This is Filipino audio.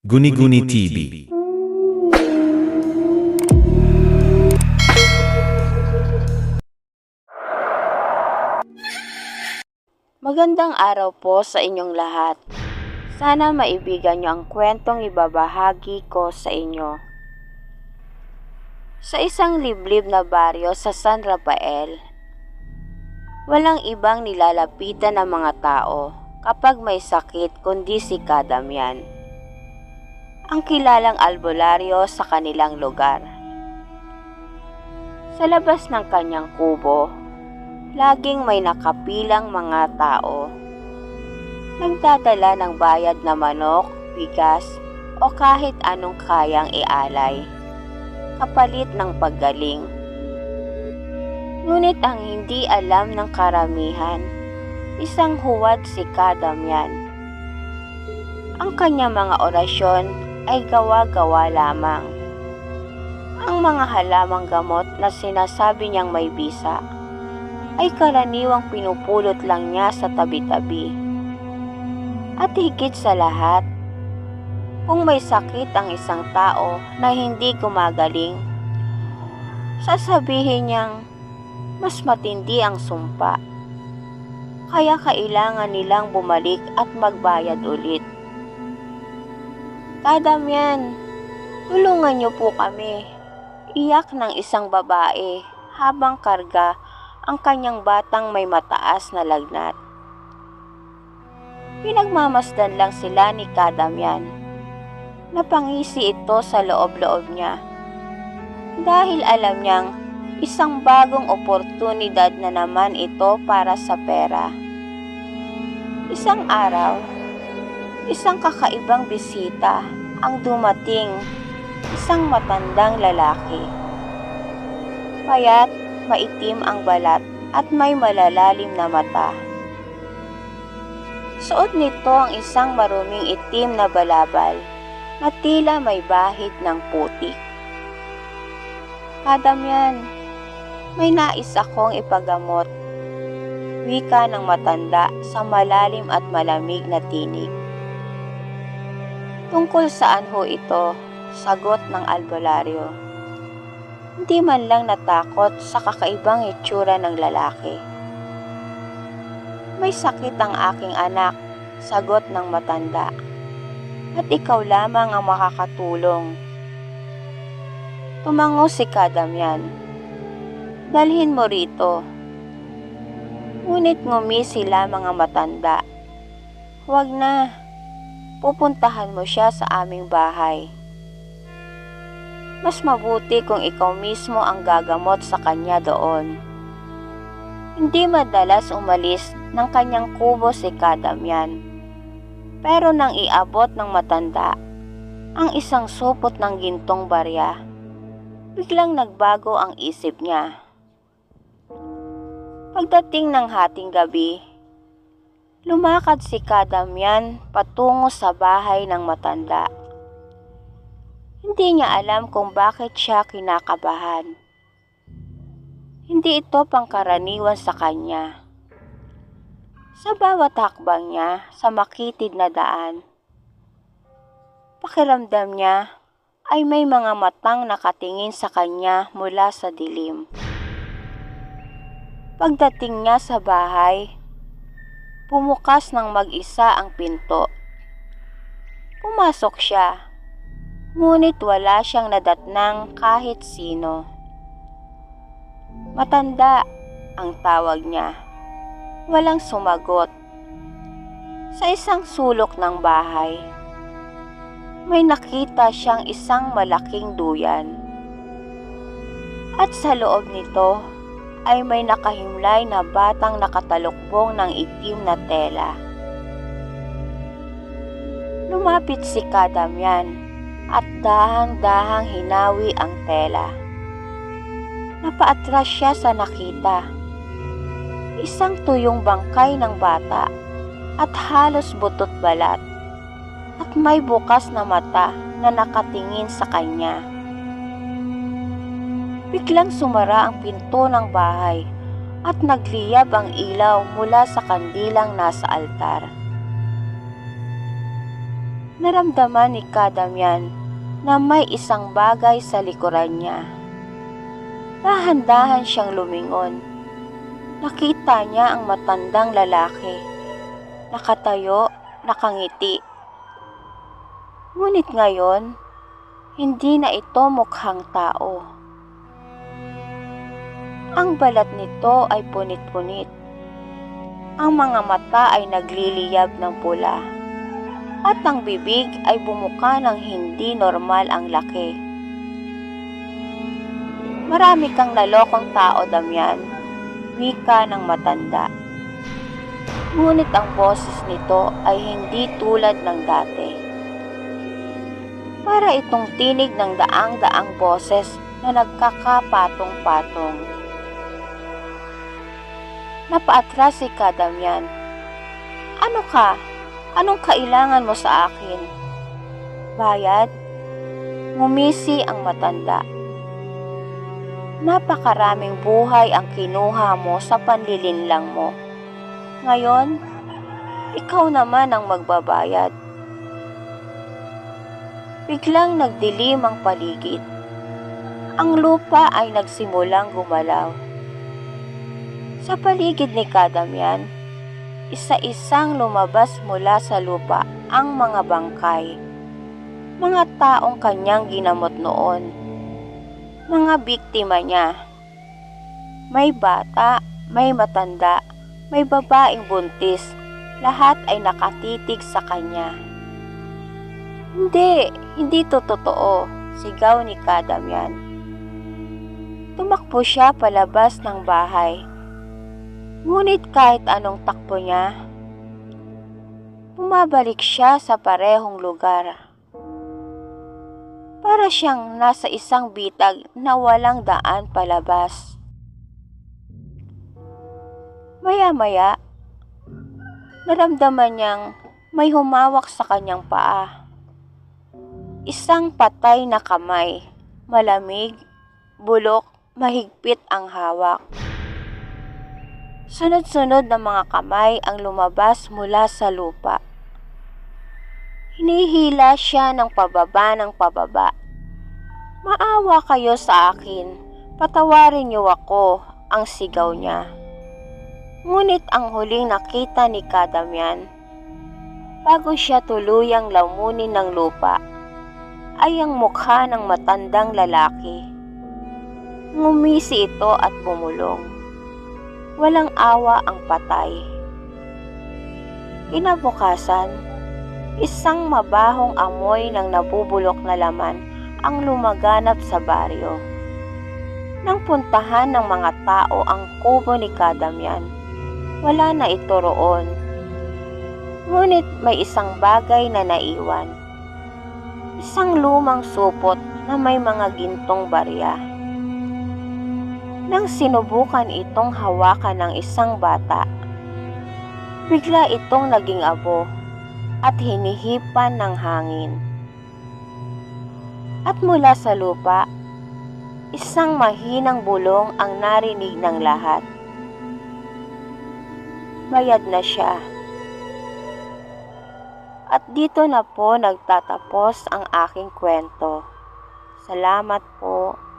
Guni-Guni TV. Magandang araw po sa inyong lahat. Sana maibigan niyo ang kwentong ibabahagi ko sa inyo. Sa isang liblib na baryo sa San Rafael, walang ibang nilalapitan ng mga tao kapag may sakit kundi si Kadamyan. Ang kilalang albularyo sa kanilang lugar. Sa labas ng kanyang kubo, laging may nakapilang mga tao. Nagdadala ng bayad na manok, bigas, o kahit anong kayang ialay. Kapalit ng paggaling. Ngunit ang hindi alam ng karamihan, isang huwad si Kadamyan. Ang kanyang mga orasyon ay gawa-gawa lamang. Ang mga halamang gamot na sinasabi niyang may bisa ay karaniwang pinupulot lang niya sa tabi-tabi. At higit sa lahat, kung may sakit ang isang tao na hindi gumagaling, sasabihin niyang mas matindi ang sumpa. Kaya kailangan nilang bumalik at magbayad ulit. Kadamyan, tulungan niyo po kami. Iyak ng isang babae habang karga ang kanyang batang may mataas na lagnat. Pinagmamasdan lang sila ni Kadamyan. Napangisi ito sa loob-loob niya. Dahil alam niyang isang bagong oportunidad na naman ito para sa pera. Isang araw, isang kakaibang bisita ang dumating, isang matandang lalaki. Payat maitim ang balat at may malalalim na mata. Suot nito ang isang maruming itim na balabal na tila may bahid ng putik. Kadamyan, may nais akong ipagamot. Wika ng matanda sa malalim at malamig na tinig. Tungkol saan ho ito? Sagot ng albularyo. Hindi man lang natakot sa kakaibang itsura ng lalaki. May sakit ang aking anak, sagot ng matanda. At ikaw lamang ang makakatulong. Tumango si Kadamyan. Dalhin mo rito. Ngunit ngumisi lamang ang matanda. Huwag na. Pupuntahan mo siya sa aming bahay. Mas mabuti kung ikaw mismo ang gagamot sa kanya doon. Hindi madalas umalis ng kanyang kubo si Kadamyan. Pero nang iabot ng matanda ang isang supot ng gintong barya, biglang nagbago ang isip niya. Pagdating ng hating gabi, lumakad si Kadamyan patungo sa bahay ng matanda. Hindi niya alam kung bakit siya kinakabahan. Hindi ito pangkaraniwan sa kanya. Sa bawat hakbang niya sa makitid na daan, pakiramdam niya ay may mga matang nakatingin sa kanya mula sa dilim. Pagdating niya sa bahay, pumukas ng mag-isa ang pinto. Pumasok siya ngunit wala siyang nadatnang kahit sino. Matanda ang tawag niya. Walang sumagot. Sa isang sulok ng bahay, may nakita siyang isang malaking duyan. At sa loob nito ay may nakahimlay na batang nakatalukbong ng itim na tela. Lumapit si Kadamyan at dahang-dahang hinawi ang tela. Napaatras siya sa nakita. Isang tuyong bangkay ng bata at halos butot balat at may bukas na mata na nakatingin sa kanya. Biglang sumara ang pinto ng bahay at nagliyab ang ilaw mula sa kandilang nasa altar. Naramdaman ni Kadamyan na may isang bagay sa likuran niya. Dahan-dahan siyang lumingon. Nakita niya ang matandang lalaki. Nakatayo, nakangiti. Ngunit ngayon, hindi na ito mukhang tao. Ang balat nito ay punit-punit. Ang mga mata ay nagliliyab ng pula. At ang bibig ay bumuka ng hindi normal ang laki. Marami kang nalokong tao, Damian. Wika ng matanda. Ngunit ang boses nito ay hindi tulad ng dati. Para itong tinig ng daang-daang boses na nagkakapatong-patong. Napaatras si Kadamyan. Ano ka? Anong kailangan mo sa akin? Bayad? Ngumisi ang matanda. Napakaraming buhay ang kinuha mo sa panlilinlang mo. Ngayon, ikaw naman ang magbabayad. Biglang nagdilim ang paligid. Ang lupa ay nagsimulang gumalaw. Sa paligid ni Kadamyan, isa-isang lumabas mula sa lupa ang mga bangkay. Mga taong kanyang ginamot noon. Mga biktima niya. May bata, may matanda, may babaeng buntis. Lahat ay nakatitig sa kanya. Hindi, hindi to totoo, sigaw ni Kadamyan. Tumakbo siya palabas ng bahay. Ngunit kahit anong takbo niya, bumabalik siya sa parehong lugar. Para siyang nasa isang bitag na walang daan palabas. Maya-maya, naramdaman niyang may humawak sa kanyang paa. Isang patay na kamay, malamig, bulok, mahigpit ang hawak. Sunod-sunod na mga kamay ang lumabas mula sa lupa. Hinihila siya ng pababa ng pababa. Maawa kayo sa akin, patawarin niyo ako, ang sigaw niya. Ngunit ang huling nakita ni Kadamyan, bago siya tuluyang lamunin ng lupa, ay ang mukha ng matandang lalaki. Ngumisi ito at bumulong. Walang awa ang patay. Kinabukasan, isang mabahong amoy ng nabubulok na laman ang lumaganap sa baryo. Nang puntahan ng mga tao ang kubo ni Kadamyan, wala na ito roon. Ngunit may isang bagay na naiwan. Isang lumang supot na may mga gintong barya. Nang sinubukan itong hawakan ng isang bata, bigla itong naging abo at hinihipan ng hangin. At mula sa lupa, isang mahinang bulong ang narinig ng lahat. Bayad na siya. At dito na po nagtatapos ang aking kwento. Salamat po.